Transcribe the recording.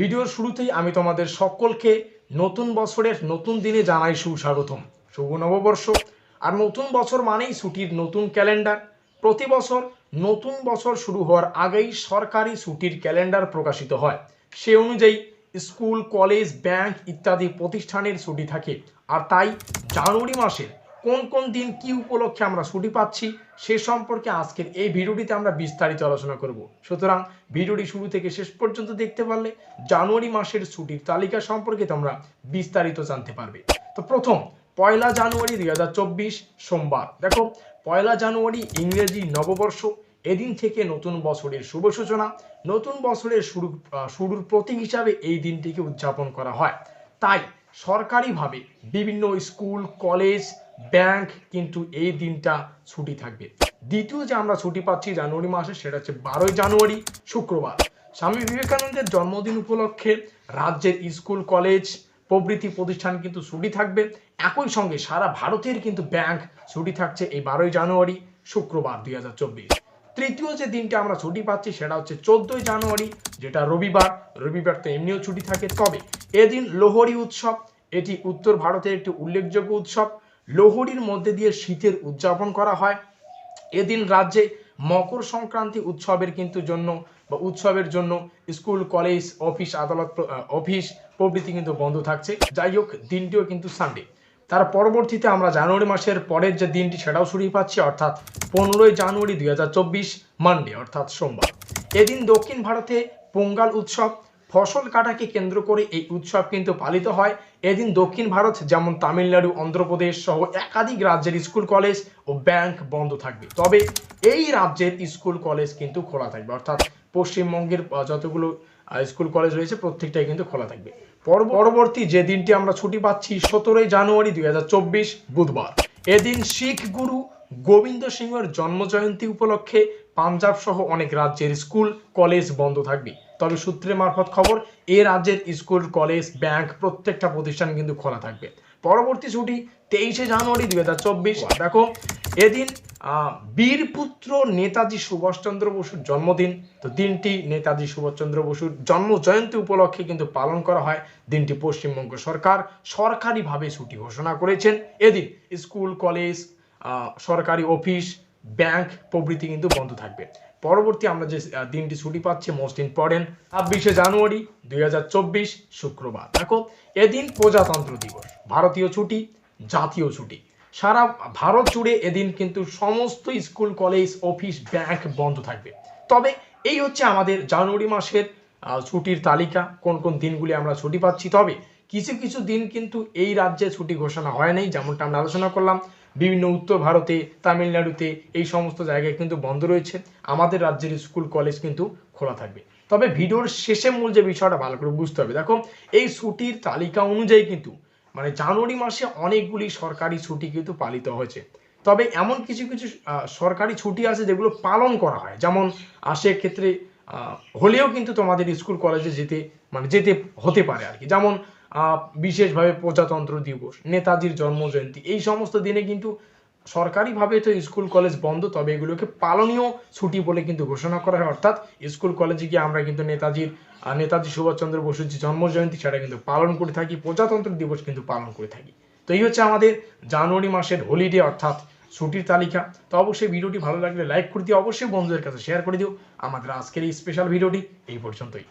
ভিডিওর শুরুতেই আমি তোমাদের সকলকে নতুন বছরের নতুন দিনে জানাই সুস্বাগতম। শুভ নববর্ষ। আর নতুন বছর মানেই ছুটির নতুন ক্যালেন্ডার। প্রতি বছর নতুন বছর শুরু হওয়ার আগেই সরকারি ছুটির ক্যালেন্ডার প্রকাশিত হয়। সে অনুযায়ী স্কুল, কলেজ, ব্যাংক ইত্যাদি প্রতিষ্ঠানের ছুটি থাকে। আর তাই জানুয়ারি মাসের কোন কোন দিন কি উপলক্ষে আমরা ছুটি পাচ্ছি সে সম্পর্কে আজকের এই ভিডিওটিতে আমরা বিস্তারিত আলোচনা করব। সুতরাং ভিডিওটি শুরু থেকে শেষ পর্যন্ত দেখতে পারলে জানুয়ারি মাসের ছুটির তালিকা সম্পর্কে তোমরা বিস্তারিত জানতে পারবে। তো প্রথম, পয়লা জানুয়ারি দুই হাজার চব্বিশ সোমবার। দেখো, পয়লা জানুয়ারি ইংরেজি নববর্ষ, এদিন থেকে নতুন বছরের শুভ সূচনা, নতুন বছরের শুরু শুরুর প্রতীক হিসাবে এই দিনটিকে উদযাপন করা হয়। তাই সরকারিভাবে বিভিন্ন স্কুল, কলেজ ব্যাংক কিন্তু এই দিনটা ছুটি থাকবে। দ্বিতীয় যে আমরা ছুটি পাচ্ছি জানুয়ারি মাসে, সেটা হচ্ছে বারোই জানুয়ারি, শুক্রবার। স্বামী বিবেকানন্দের জন্মদিন উপলক্ষে রাজ্যের স্কুল, কলেজ, প্রভৃতি প্রতিষ্ঠান কিন্তু ছুটি থাকবে। একই সঙ্গে সারা ভারতের কিন্তু ব্যাংক ছুটি থাকছে এই বারোই জানুয়ারি, শুক্রবার দুই হাজার চব্বিশ। তৃতীয় যে দিনটা আমরা ছুটি পাচ্ছি, সেটা হচ্ছে চোদ্দই জানুয়ারি, যেটা রবিবার। রবিবার তো এমনিও ছুটি থাকে। তবে এদিন লোহরি উৎসব, এটি উত্তর ভারতের একটি উল্লেখযোগ্য উৎসব। লোহড়ীর মধ্যে দিয়ে শীতের উদযাপন করা হয়। এদিন রাজ্যে মকর সংক্রান্তি উৎসবের কিন্তু জন্য বা উৎসবের জন্য স্কুল, কলেজ, অফিস, আদালত অফিস প্রভৃতি কিন্তু বন্ধ থাকছে। যাই হোক, দিনটিও কিন্তু সানডে তার পরবর্তীতে আমরা জানুয়ারি মাসের পরের যে দিনটি, সেটাও শুরু পাচ্ছি, অর্থাৎ পনেরোই জানুয়ারি দুই হাজার চব্বিশ মানডে অর্থাৎ সোমবার। এদিন দক্ষিণ ভারতে পোঙ্গাল উৎসব ফসল কাটাকে কেন্দ্র করে এই উৎসব কিন্তু পালিত হয়। এদিন দক্ষিণ ভারত যেমন তামিলনাড়ু, অন্ধ্রপ্রদেশ সহ একাধিক রাজ্যের স্কুল, কলেজ ও ব্যাংক বন্ধ থাকবে। তবে এই রাজ্যের স্কুল, কলেজ কিন্তু খোলা থাকবে। অর্থাৎ পশ্চিমবঙ্গের যতগুলো স্কুল, কলেজ রয়েছে, প্রত্যেকটাই কিন্তু খোলা থাকবে। পর- পরবর্তী যে দিনটি আমরা ছুটি পাচ্ছি, সতেরোই জানুয়ারি দু হাজার চব্বিশ, বুধবার। এদিন শিখ গুরু গোবিন্দ সিংহের জন্মজয়ন্তী উপলক্ষে পাঞ্জাব সহ অনেক রাজ্যের স্কুল, কলেজ বন্ধ থাকবে। তবে সূত্রের মারফত খবর, এ রাজ্যের স্কুল, কলেজ, ব্যাংক প্রত্যেকটা প্রতিষ্ঠান কিন্তু খোলা থাকবে। পরবর্তী ছুটি তেইশে জানুয়ারি দুই দেখো, এদিন বীরপুত্র নেতাজি সুভাষচন্দ্র বসুর জন্মদিন। তো দিনটি নেতাজি সুভাষচন্দ্র বসুর জন্ম জয়ন্তী উপলক্ষে কিন্তু পালন করা হয়। দিনটি পশ্চিমবঙ্গ সরকার সরকারিভাবে ছুটি ঘোষণা করেছেন। এদিন স্কুল, কলেজ সরকারি অফিস ব্যাংক প্রভৃতি কিন্তু বন্ধ থাকবে। পরবর্তী আমরা যে দিনটি ছুটি পাচ্ছি মোস্ট ইম্পর্টেন্ট ছাব্বিশে জানুয়ারি দুই শুক্রবার। দেখো, এদিন প্রজাতন্ত্র দিবস, ভারতীয় ছুটি, জাতীয় ছুটি। সারা ভারত জুড়ে এদিন কিন্তু সমস্ত স্কুল, কলেজ, অফিস, ব্যাংক বন্ধ থাকবে। তবে এই হচ্ছে আমাদের জানুয়ারি মাসের ছুটির তালিকা, কোন কোন দিনগুলি আমরা ছুটি পাচ্ছি। তবে কিছু কিছু দিন কিন্তু এই রাজ্যে ছুটি ঘোষণা হয় নাই, যেমনটা আমরা আলোচনা করলাম। বিভিন্ন উত্তর ভারতে তামিলনাড়ুতে এই সমস্ত জায়গায় কিন্তু বন্ধ রয়েছে। আমাদের রাজ্যের স্কুল কলেজ কিন্তু খোলা থাকবে। তবে ভিডিওর শেষে মূল যে বিষয়টা ভালো করে বুঝতে হবে দেখো এই ছুটির তালিকা অনুযায়ী কিন্তু মানে জানুয়ারি মাসে অনেকগুলি সরকারি ছুটি কিন্তু পালিত হয়েছে। তবে এমন কিছু কিছু সরকারি ছুটি আছে যেগুলো পালন করা হয়। যেমন আহ, সেক্ষেত্রে হলেও কিন্তু তোমাদের স্কুল কলেজে যেতে মানে যেতে হতে পারে আর কি। যেমন বিশেষভাবে প্রজাতন্ত্র দিবস, নেতাজির জন্মজয়ন্তী। এই সমস্ত দিনে কিন্তু সরকারিভাবে তো স্কুল, কলেজ বন্ধ, তবে এগুলোকে পালনীয় ছুটি বলে কিন্তু ঘোষণা করা হয়। অর্থাৎ স্কুল, কলেজে গিয়ে আমরা কিন্তু নেতাজির নেতাজি সুভাষচন্দ্র বসুর যে জন্মজয়ন্তী, সেটা কিন্তু পালন করে থাকি, প্রজাতন্ত্র দিবস কিন্তু পালন করে থাকি। তো এই হচ্ছে আমাদের জানুয়ারি মাসের হোলিডে অর্থাৎ ছুটির তালিকা। তো অবশ্যই ভিডিওটি ভালো লাগলে লাইক করে দিও, অবশ্যই বন্ধুদের কাছে শেয়ার করে দিও। আমাদের আজকের এই স্পেশাল ভিডিওটি এই পর্যন্তই।